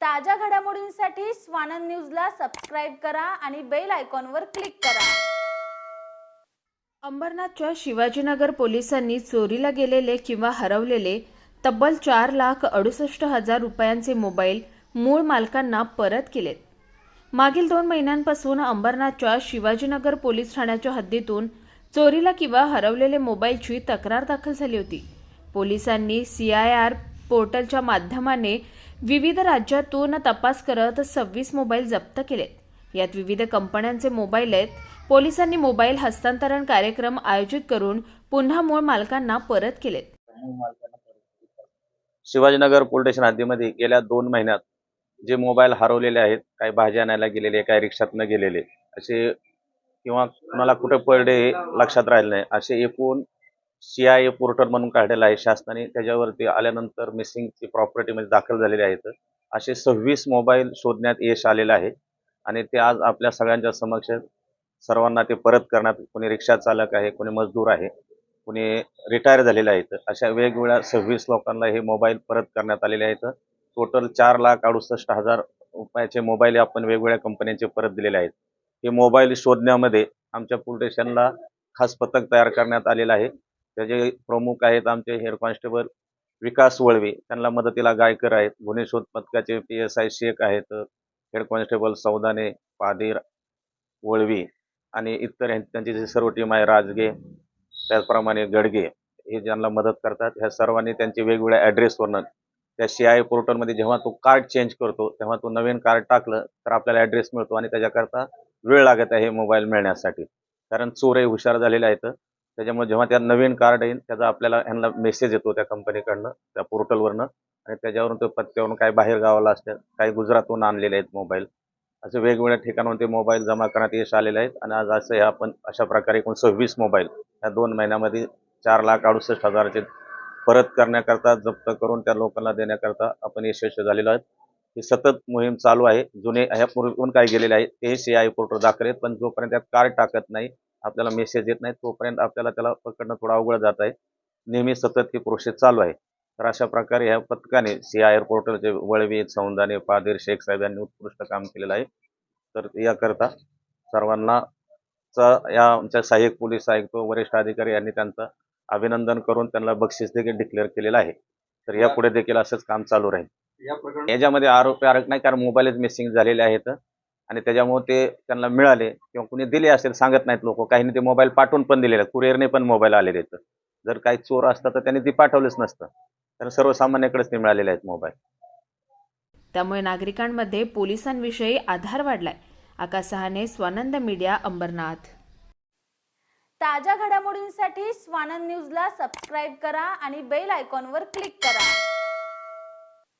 ताज्या घडामोडींसाठी स्वानंद न्यूजला सबस्क्राईब करा आणि बेल आयकॉनवर क्लिक करा. अंबरनाथच्या शिवाजीनगर पोलिसांनी चोरीला गेलेले किंवा हरवलेले तब्बल चार लाख अडुसष्ट हजार रुपयांचे मोबाईल मूळ मालकांना परत केलेत. मागील दोन महिन्यांपासून अंबरनाथच्या शिवाजीनगर पोलीस ठाण्याच्या हद्दीतून चोरीला किंवा हरवलेले मोबाईलची तक्रार दाखल झाली होती. पोलिसांनी सी आय आर पोर्टलच्या माध्यमाने विविध राज्यातून तपास करत सव्वीस मोबाईल जप्त केलेत. यात विविध कंपन्यांचे मोबाईल आहेत. पोलिसांनी मोबाईल हस्तांतरण कार्यक्रम आयोजित करून पुन्हा मूळ मालकांना परत केलेत. शिवाजीनगर पोलीस स्टेशन हद्दीमध्ये गेल्या दोन महिन्यात जे मोबाईल हरवलेले आहेत काही भाजी आणायला गेलेले काही रिक्षातनं गेलेले असे किंवा कुणाला कुठे पडले हे लक्षात राहिले नाही. असे एकूण सी आय ए पोर्टल म्हणून काढलेलं आहे. शासनाने त्याच्यावरती आल्यानंतर मिसिंगची प्रॉपर्टीमध्ये दाखल झालेले आहेत असे सव्वीस मोबाईल शोधण्यात यश आलेलं आहे. आणि ते आज आपल्या सगळ्यांच्या समक्ष सर्वांना ते परत करण्यात कोणी रिक्षा चालक आहे कोणी मजदूर आहे कोणी रिटायर झालेले आहेत. अशा वेगवेगळ्या सव्वीस लोकांना हे मोबाईल परत करण्यात आलेले आहेत. टोटल चार लाख अडुसष्ट हजार रुपयाचे मोबाईल आपण वेगवेगळ्या कंपन्यांचे परत दिलेले आहेत. हे मोबाईल शोधण्यामध्ये आमच्या पोलीस स्टेशनला खास पथक तयार करण्यात आलेलं आहे. त्याचे प्रमुख आहेत आमचे हेड कॉन्स्टेबल विकास वळवे त्यांना मदतीला गायकर आहेत. गुन्हे शोध पथकाचे पी एस आय शेख आहेत. हेड कॉन्स्टेबल सौदाने पादीर वळवी आणि इतर त्यांची जी सर्व टीम आहे राजगे त्याचप्रमाणे गडगे हे ज्यांना मदत करतात ह्या सर्वांनी त्यांचे वेगवेगळ्या ॲड्रेसवरनं त्या सी आय पोर्टलमध्ये जेव्हा तो कार्ड चेंज करतो तेव्हा तो नवीन कार्ड टाकलं तर आपल्याला ॲड्रेस मिळतो आणि त्याच्याकरता वेळ लागत आहे मोबाईल मिळण्यासाठी. कारण चोरही हुशार झालेले आहेत. त्याच्यामुळे जेव्हा त्या नवीन कार्ड येईल त्याचा आपल्याला ह्यांना मेसेज येतो त्या कंपनीकडनं त्या पोर्टलवरनं आणि त्याच्यावरून तो पत्त्यावरून काय बाहेर गावाला असतात काही गुजरातहून आणलेले आहेत मोबाईल असे वेगवेगळ्या ठिकाणाहून ते मोबाईल जमा करण्यात यश आलेले आहेत आणि आज असं हे आपण अशा प्रकारे एकूण सव्वीस मोबाईल ह्या दोन महिन्यामध्ये चार लाख अडुसष्ट हजाराचे परत करण्याकरता जप्त करून त्या लोकांना देण्याकरता आपण यशस्वी झालेलो आहोत. ही सतत मोहीम चालू आहे. जुने ह्यापूर्वी पण काय गेलेले आहेत ते सी आय पोर्टवर दाखल आहेत. पण जोपर्यंत त्यात कार्ड टाकत नाही आपल्याला मेसेज येत नाही तोपर्यंत आपल्याला त्याला पकडणं थोडं अवघड जात आहे. नेहमी सतत ही प्रोसेस चालू आहे. तर अशा प्रकारे ह्या पथकाने सी आय पोर्टलचे वळवी सौंदाने पादीर शेख साहेब यांनी उत्कृष्ट काम केलेलं आहे. तर याकरता सर्वांना या आमच्या सहाय्यक पोलीस आयुक्त वरिष्ठ अधिकारी यांनी त्यांचं अभिनंदन करून त्यांना बक्षीस देखील डिक्लेअर केलेलं आहे. तर यापुढे देखील असंच काम चालू राहील. याच्यामध्ये आरोपी आरोप नाही कारण मोबाईलच मिसिंग झालेले आहेत. आणि त्याच्यामुळे ते त्यांना मिळाले किंवा कुणी दिले असेल सांगत नाहीत लोक. काहींनी ते मोबाईल पाठवून पण दिलेले आहेत. कुरिअरने पण मोबाईल आलेले आहेत. जर काही चोर असतात तर त्यांनी ती पाठवलेच नसतं. तर सर्वसामान्याकडेच ते मिळालेले आहेत मोबाईल त्यामुळे नागरिकांमध्ये पोलिसांविषयी आधार वाढलाय. आकाश सहाने स्वानंद मीडिया अंबरनाथ. ताज्या घडामोडींसाठी स्वानंद न्यूजला सबस्क्राईब करा आणि बेल आयकॉनवर क्लिक करा.